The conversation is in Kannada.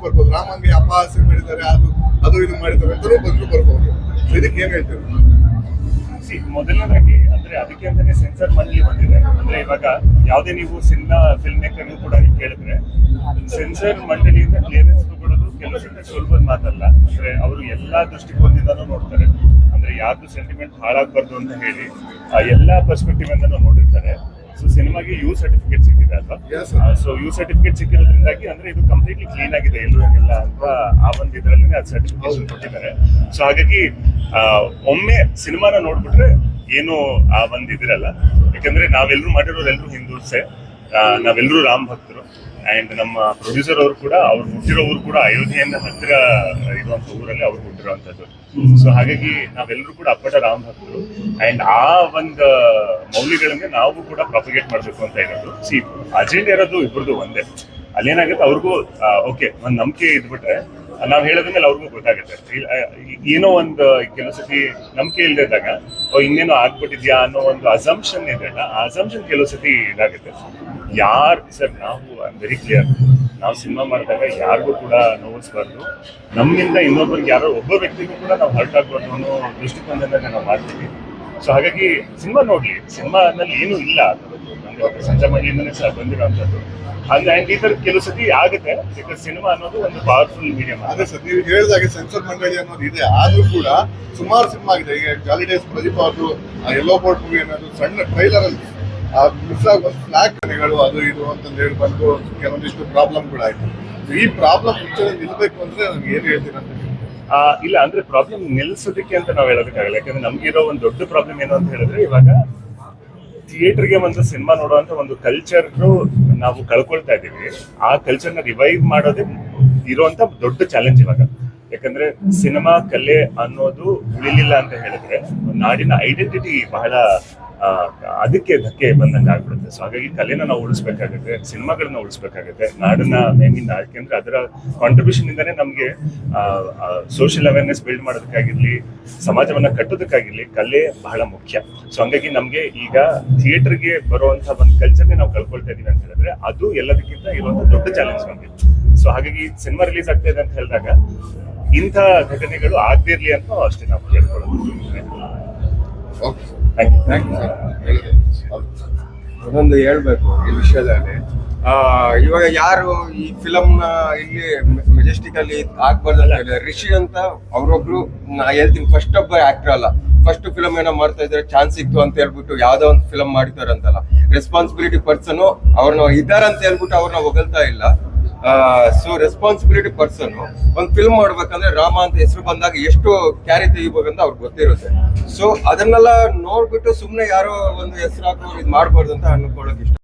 ಬಂದ್ರು ಬರ್ಬೋದು. ರಾಮನ್ಗೆ ಅಪಹಾಸ್ಯ ಮಾಡಿದ್ದಾರೆ, ಅದು ಅದು ಇದು ಮಾಡಿದ್ದಾರೆ ಅಂತಲೂ ಬಂದ್ರು ಬರ್ಬೋದು. ಇದಕ್ಕೆ ಏನ್ ಹೇಳ್ತೀವಿ ಸಿ, ಮೊದಲನೇದಾಗಿ ಅಂದ್ರೆ ಅದಕ್ಕೆ ಅಂತಾನೆ ಸೆನ್ಸರ್ ಮಂಡಳಿ ಬಂದಿದೆ. ಅಂದ್ರೆ ಇವಾಗ ಯಾವುದೇ ನೀವು ಸಿನಿಮಾ ಫಿಲ್ಮ್ ಮೇಕರ್ ಕೂಡ ಕೇಳಿದ್ರೆ ಸೆನ್ಸರ್ ಮಂಡಳಿಯಿಂದ ಕ್ಲಿಯರೆನ್ಸ್ ತಗೊಳ್ಳೋದು ಕೆಲಸಕ್ಕೆ ಸುಲಭದ ಮಾತಲ್ಲ. ಅಂದ್ರೆ ಅವರು ಎಲ್ಲಾ ದೃಷ್ಟಿಕೋನದಿಂದನೂ ನೋಡ್ತಾರೆ. ಅಂದ್ರೆ ಯಾರ್ದು ಸೆಂಟಿಮೆಂಟ್ ಹಾಳಾಗ್ಬಾರ್ದು ಅಂತ ಹೇಳಿ, ಆ ಎಲ್ಲಾ ಪರ್ಸ್ಪೆಕ್ಟಿವ್ ಇಂದನೂ ನೋಡಿರ್ತಾರೆ. ಸೊ ಸಿನಿಮಾಗೆ ಯು ಸರ್ಟಿಫಿಕೇಟ್ ಸಿಕ್ಕಿದೆ ಅಲ್ವಾ? ಸೊ ಯು ಸರ್ಟಿಫಿಕೇಟ್ ಸಿಕ್ಕಿರೋದ್ರಿಂದಾಗಿ ಅಂದ್ರೆ ಇದು ಕಂಪ್ಲೀಟ್ಲಿ ಕ್ಲೀನ್ ಆಗಿದೆ ಎಲ್ಲೂ ಏನಿಲ್ಲ ಅಂತ ಆ ಒಂದು ಇದರಲ್ಲಿ ಅದು ಸರ್ಟಿಫಿಕೇಶನ್ ಕೊಟ್ಟಿದ್ದಾರೆ. ಸೊ ಹಾಗಾಗಿ ಆ, ಒಮ್ಮೆ ಸಿನಿಮಾನ ನೋಡ್ಬಿಟ್ರೆ ಏನು ಆ ಒಂದು ಇದಿರಲ್ಲ. ಯಾಕಂದ್ರೆ ನಾವೆಲ್ಲರೂ ಮಾಡಿರೋರು ಎಲ್ಲರೂ ಹಿಂದೂಸೆ. ನಾವೆಲ್ಲರೂ ರಾಮ್ ಭಕ್ತರು. ಅಂಡ್ ನಮ್ಮ ಪ್ರೊಡ್ಯೂಸರ್ ಅವರು ಕೂಡ, ಅವ್ರು ಹುಟ್ಟಿರೋ ಊರು ಕೂಡ ಅಯೋಧ್ಯೆಯಿಂದ ಹತ್ತಿರ ಇರುವಂತ ಊರಲ್ಲಿ ಅವ್ರು ಹುಟ್ಟಿರುವಂತದ್ದು ಸೊ ಹಾಗಾಗಿ ನಾವೆಲ್ಲರೂ ಕೂಡ ಅಪ್ಪಟ ರಾಮ್ ಭಕ್ತರು. ಅಂಡ್ ಆ ಒಂದು ಮೌಲ್ಯಗಳನ್ನ ನಾವು ಕೂಡ ಪ್ರಾಪಗೇಟ್ ಮಾಡ್ಬೇಕು ಅಂತ ಇರೋದು. ಸಿ ಅಜೆಂಡ್ ಇರೋದು ಇಬ್ಬರದು ಒಂದೇ. ಅಲ್ಲೇನಾಗುತ್ತೆ, ಅವ್ರಿಗೂ ಓಕೆ ಒಂದ್ ನಂಬಿಕೆ ಇದ್ಬಿಟ್ರೆ, ನಾವ್ ಹೇಳೋದ್ರ ಮೇಲೆ ಅವ್ರಿಗೂ ಗೊತ್ತಾಗುತ್ತೆ. ಏನೋ ಒಂದು ಕೆಲವು ಸತಿ ನಂಬಿಕೆ ಓ, ಇನ್ನೇನೋ ಆಗ್ಬಿಟ್ಟಿದ್ಯಾ ಅನ್ನೋ ಒಂದು ಅಸಂಪ್ಷನ್ ಇದೆಯಲ್ಲ ಆ ಅಸಂಪ್ಷನ್ ಕೆಲವು ಸತಿ ಇದಾಗುತ್ತೆ. ಯಾರ್ ಸರ್, ನಾವು ವೆರಿ ಕ್ಲಿಯರ್ ನಾವು ಸಿನಿಮಾ ಮಾಡಿದಾಗ ಯಾರಿಗೂ ಕೂಡ ನೋವಿಸ್ಬಾರ್ದು. ನಮ್ಮಿಂದ ಇನ್ನೊಬ್ಬರಿಗೆ ಯಾರೋ ಒಬ್ಬ ವ್ಯಕ್ತಿಗೂ ಕೂಡ ನಾವು ಹರ್ಟ್ ಆಗ್ಬಾರ್ದು ಅನ್ನೋ ದೃಷ್ಟಿಕೋನದಿಂದ ನಾವು ಮಾಡ್ತೀವಿ. ಸೊ ಹಾಗಾಗಿ ಸಿನಿಮಾ ನೋಡ್ಲಿ. ಸಿನಿಮಾನಲ್ಲಿ ಏನೂ ಇಲ್ಲ. ನಮ್ಗೆ ಸಂಜೆ ಮಂಡ್ಲಿಂದನೇ ಸಹ ಬಂದಿರೋಂಥದ್ದು ಆ್ಯಂಡ್ ಈ ತರ ಕೆಲವು ಸತಿ ಆಗುತ್ತೆ. ಬಿಕಾಸ್ ಸಿನಿಮಾ ಅನ್ನೋದು ಒಂದು ಪವರ್ಫುಲ್ ಮೀಡಿಯಂ ಅದೇ ಸರ್, ನೀವು ಹೇಳಿದಾಗ ಸೆನ್ಸರ್ ಮಂಡಳಿ ಅನ್ನೋದು ಇದೆ. ಆದ್ರೂ ಕೂಡ ಸುಮಾರು ಸಿನಿಮಾ ಆಗಿದೆ. ಈಗ ಜಾಲಿ ಡೇಸ್ ಪ್ರದೀಪ್ ಅವರು ಎಲ್ಲೋ ಬೋರ್ಡ್ ಮೂವಿ ಅನ್ನೋದು ಸಣ್ಣ ಟ್ರೈಲರ್ ಅಲ್ಲಿ. ಮಿಸ್ ಆಗಿ ಒಂದು ಅದು ಇದು ಅಂತಂದು ಹೇಳಿ ಬಂದು ಕೆಲವೊಂದಿಷ್ಟು ಪ್ರಾಬ್ಲಮ್ ಕೂಡ ಆಯ್ತು. ಈ ಪ್ರಾಬ್ಲಮ್ ನಿಲ್ಬೇಕು ಅಂದ್ರೆ ನಾನು ಏನು ಹೇಳ್ತೀನಿ ಅಂತ ಹೇಳಿ. ಇಲ್ಲ ಅಂದ್ರೆ ಪ್ರಾಬ್ಲಮ್ ನಿಲ್ಸೋದಕ್ಕೆ ಅಂತ ನಾವು ಹೇಳೋದಕ್ಕಾಗಲ್ಲ. ಯಾಕಂದ್ರೆ ನಮ್ಗಿರೋ ಒಂದು ದೊಡ್ಡ ಪ್ರಾಬ್ಲಮ್ ಏನು ಅಂತ ಹೇಳಿದ್ರೆ ಇವಾಗ ಥಿಯೇಟರ್ಗೆ ಒಂದು ಸಿನಿಮಾ ನೋಡುವಂತ ಒಂದು ಕಲ್ಚರ್ ನಾವು ಕಳ್ಕೊಳ್ತಾ ಇದ್ದೀವಿ. ಆ ಕಲ್ಚರ್ನ ರಿವೈವ್ ಮಾಡೋದೇ ಇರುವಂತ ದೊಡ್ಡ ಚಾಲೆಂಜ್ ಇವಾಗ. ಯಾಕಂದ್ರೆ ಸಿನಿಮಾ ಕಲೆ ಅನ್ನೋದು ಉಳಿಲಿಲ್ಲ ಅಂತ ಹೇಳಿದ್ರೆ ನಾಡಿನ ಐಡೆಂಟಿಟಿ ಬಹಳ ಆ, ಅದಕ್ಕೆ ಧಕ್ಕೆ ಬಂದಂಗೆ ಆಗ್ಬಿಡುತ್ತೆ. ಸೊ ಹಾಗಾಗಿ ಕಲೆನ ನಾವು ಉಳಿಸ್ಬೇಕಾಗುತ್ತೆ, ಸಿನಿಮಾಗಳನ್ನ ಉಳಿಸ್ಬೇಕಾಗುತ್ತೆ, ನಾಡನ್ನ ಮೇಮಿಂದ ಯಾಕೆಂದ್ರೆ ಅದರ ಕಾಂಟ್ರಿಬ್ಯೂಷನ್ ಇಂದಾನೆ ನಮಗೆ ಸೋಷಿಯಲ್ ಅವೇರ್ನೆಸ್ ಬಿಲ್ಡ್ ಮಾಡೋದಕ್ಕಾಗಿರ್ಲಿ, ಸಮಾಜವನ್ನ ಕಟ್ಟೋದಕ್ಕಾಗಿರ್ಲಿ ಕಲೆ ಬಹಳ ಮುಖ್ಯ. ಸೊ ಹಂಗಾಗಿ ನಮಗೆ ಈಗ ಥಿಯೇಟರ್ಗೆ ಬರುವಂತ ಒಂದು ಕಲ್ಚರ್ನೇ ನಾವು ಕಳ್ಕೊಳ್ತಾ ಇದೀವಿ ಅಂತ ಹೇಳಿದ್ರೆ ಅದು ಎಲ್ಲದಕ್ಕಿಂತ ಇರುವಂತ ದೊಡ್ಡ ಚಾಲೆಂಜ್ ನಮಗೆ. ಸೊ ಹಾಗಾಗಿ ಸಿನಿಮಾ ರಿಲೀಸ್ ಆಗ್ತಾ ಇದೆ ಅಂತ ಹೇಳಿದಾಗ ಇಂಥ ಘಟನೆಗಳು ಆಗದೇ ಇರ್ಲಿ ಅಂತ ಅಷ್ಟೇ ನಾವು ಕೇಳ್ಕೊಳ್ಳೋದು ಅದೊಂದು ಹೇಳ್ಬೇಕು ಈ ವಿಷಯದಲ್ಲಿ. ಇವಾಗ ಯಾರು ಈ ಫಿಲಮ್ ಇಲ್ಲಿ ಮೆಜೆಸ್ಟಿಕ್ ಅಲ್ಲಿ ಆಗ್ಬಾರ್ದು ಅಂತ ರಿಷಿ ಅಂತ ಅವರೊಬ್ರು, ನಾ ಹೇಳ್ತೀನಿ ಫಸ್ಟ್ ಒಬ್ಬ ಆಕ್ಟರ್ ಅಲ್ಲ. ಫಸ್ಟ್ ಫಿಲಮ್ ಏನೋ ಮಾಡ್ತಾ ಇದ್ರೆ ಚಾನ್ಸ್ ಸಿಕ್ತು ಅಂತ ಹೇಳ್ಬಿಟ್ಟು ಯಾವ್ದೋ ಒಂದು ಫಿಲಮ್ ಮಾಡಿದ್ದಾರೆ ಅಂತಲ್ಲ ರೆಸ್ಪಾನ್ಸಿಬಿಲಿಟಿ ಪರ್ಸನ್ ಅವ್ರನ್ನ ಇದ್ದಾರೆ ಅಂತ ಹೇಳ್ಬಿಟ್ಟು ಅವ್ರನ್ನ ಹೊಗಳ್ತಾ ಇಲ್ಲ. ಸೊ ರೆಸ್ಪಾನ್ಸಿಬಿಲಿಟಿ ಪರ್ಸನ್ ಒಂದು ಫಿಲ್ಮ್ ಮಾಡ್ಬೇಕಂದ್ರೆ ರಾಮ ಅಂತ ಹೆಸರು ಬಂದಾಗ ಎಷ್ಟು ಕ್ಯಾರಿ ತೆಗಿಬೇಕಂತ ಅವ್ರಿಗೆ ಗೊತ್ತಿರುತ್ತೆ. ಸೊ ಅದನ್ನೆಲ್ಲ ನೋಡ್ಬಿಟ್ಟು ಸುಮ್ಮನೆ ಯಾರೋ ಒಂದು ಹೆಸರು ಹಾಕೋ ಇದು ಮಾಡ್ಬಾರ್ದು ಅಂತ ಅನ್ಕೊಳ್ಳೋಕೆ ಇಷ್ಟ.